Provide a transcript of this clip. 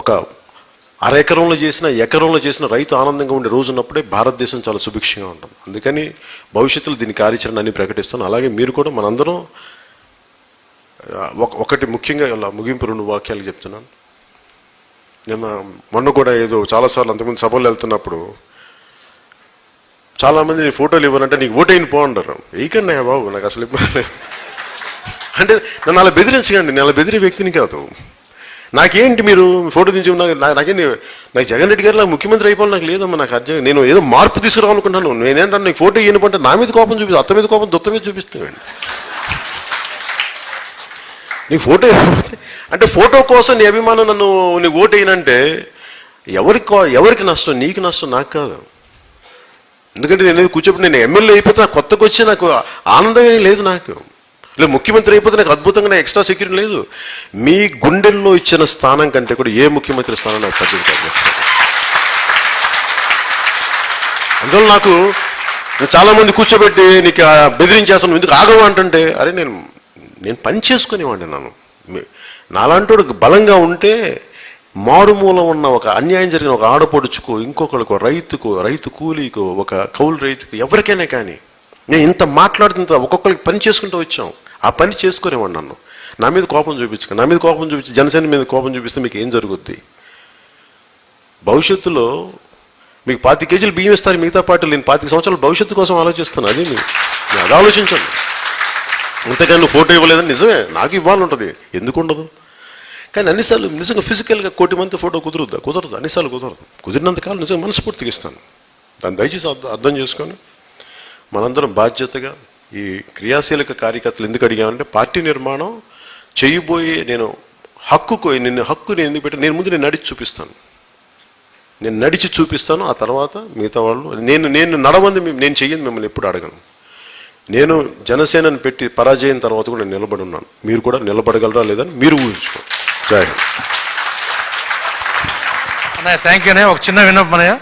ఒక అర ఎకరంలో చేసిన ఎకరంలో చేసిన రైతు ఆనందంగా ఉండే రోజు ఉన్నప్పుడే భారతదేశం చాలా సుభిక్షంగా ఉంటుంది. అందుకని భవిష్యత్తులో దీని కార్యాచరణ అన్ని ప్రకటిస్తాను. అలాగే మీరు కూడా మనందరం ఒక ఒకటి ముఖ్యంగా ఇలా ముగింపు రెండు వాక్యాలు చెప్తున్నాను. నిన్న మొన్న కూడా ఏదో చాలాసార్లు అంతకుముందు సభలు వెళ్తున్నప్పుడు చాలామంది నీ ఫోటోలు ఇవ్వనంటే నీకు ఓటైన పో అంటారు. ఏకన్నా బాబు నాకు అసలు ఇబ్బంది అంటే నన్ను అలా బెదిరించకండి. నేను అలా బెదిరే వ్యక్తిని కాదు. నాకేంటి మీరు ఫోటో దించి నాకు నాకేంటి నాకు జగన్ రెడ్డి గారు నాకు ముఖ్యమంత్రి అయిపోవాలి నాకు లేదమ్మా నాకు అర్జెంట్ నేను ఏదో మార్పు తీసుకురావాలనుకుంటున్నాను. నేనేంటన్నా నీకు ఫోటో ఇవ్వనుకుంటే నా మీద కోపం చూపిస్తా అత్త మీద కోపం దొత్త మీద చూపిస్తామండి నీ ఫోటో అంటే ఫోటో కోసం నీ అభిమానం నన్ను నీకు ఓటు అయినంటే ఎవరికి ఎవరికి నష్టం? నీకు నష్టం నాకు కాదు. ఎందుకంటే నేను ఏదో కూర్చోబెట్టి నేను ఎమ్మెల్యే అయిపోతే నాకు కొత్తగా వచ్చి నాకు ఆనందమే లేదు నాకు. లేదు ముఖ్యమంత్రి అయిపోతే నాకు అద్భుతంగా నాకు ఎక్స్ట్రా సెక్యూరిటీ లేదు. మీ గుండెల్లో ఇచ్చిన స్థానం కంటే కూడా ఏ ముఖ్యమంత్రి స్థానం నాకు పెద్దది కాదు అందువల్ల నాకు చాలామంది కూర్చోబెట్టి నీకు ఆ బెదిరించేస్తాను ఎందుకు ఆగవు అంటుంటే అరే నేను నేను పని చేసుకునేవాడిని నన్ను. నాలాంటి బలంగా ఉంటే మారుమూల ఉన్న ఒక అన్యాయం జరిగిన ఒక ఆడపడుచుకో ఇంకొకరికి రైతుకు రైతు కూలీకో ఒక కౌలు రైతుకు ఎవరికైనా కానీ. నేను ఇంత మాట్లాడుతుంత ఒక్కొక్కరికి పని చేసుకుంటూ వచ్చాం. ఆ పని చేసుకునేవాడు నన్ను. నా మీద కోపం చూపించుకో నా మీద కోపం చూపించి జనసేన మీద కోపం చూపిస్తే మీకు ఏం జరుగుద్ది? భవిష్యత్తులో మీకు పాతి కేజీలు బియ్యం ఇస్తారు మిగతా పార్టీలు నేను పాతిక సంవత్సరాలు భవిష్యత్తు కోసం ఆలోచిస్తాను అది మీరు. అది ఆలోచించండి. అంతేకాని నువ్వు ఫోటో ఇవ్వలేదని నిజమే నాకు ఇవ్వాలని ఉంటుంది ఎందుకు ఉండదు? కానీ అన్నిసార్లు నిజంగా ఫిజికల్గా కోటి మంది ఫోటో కుదురుద్దా? కుదరదు అన్నిసార్లు కుదరదు. కుదిరినంతకాలం నిజంగా మనస్ఫూర్తిగా ఇస్తాను. దాన్ని దయచేసి అర్థ- అర్థం చేసుకొని మనందరం బాధ్యతగా ఈ క్రియాశీలక కార్యకర్తలు ఎందుకు అడిగామంటే పార్టీ నిర్మాణం చేయబోయే నేను హక్కుకు నేను హక్కు నేను ఎందుకు పెట్టి నేను ముందు నేను నడిచి చూపిస్తాను. నేను నడిచి చూపిస్తాను ఆ తర్వాత మిగతా వాళ్ళు నేను నేను నడవంది నేను చెయ్యను మిమ్మల్ని ఎప్పుడు అడగను. నేను జనసేనను పెట్టి పరాజయం తర్వాత కూడా నేను నిలబడి ఉన్నాను. మీరు కూడా నిలబడగలరా లేదని మీరు ఊహించుకో జై థ్యాంక్ యూ అన్నయ్య. ఒక చిన్న విన్నపం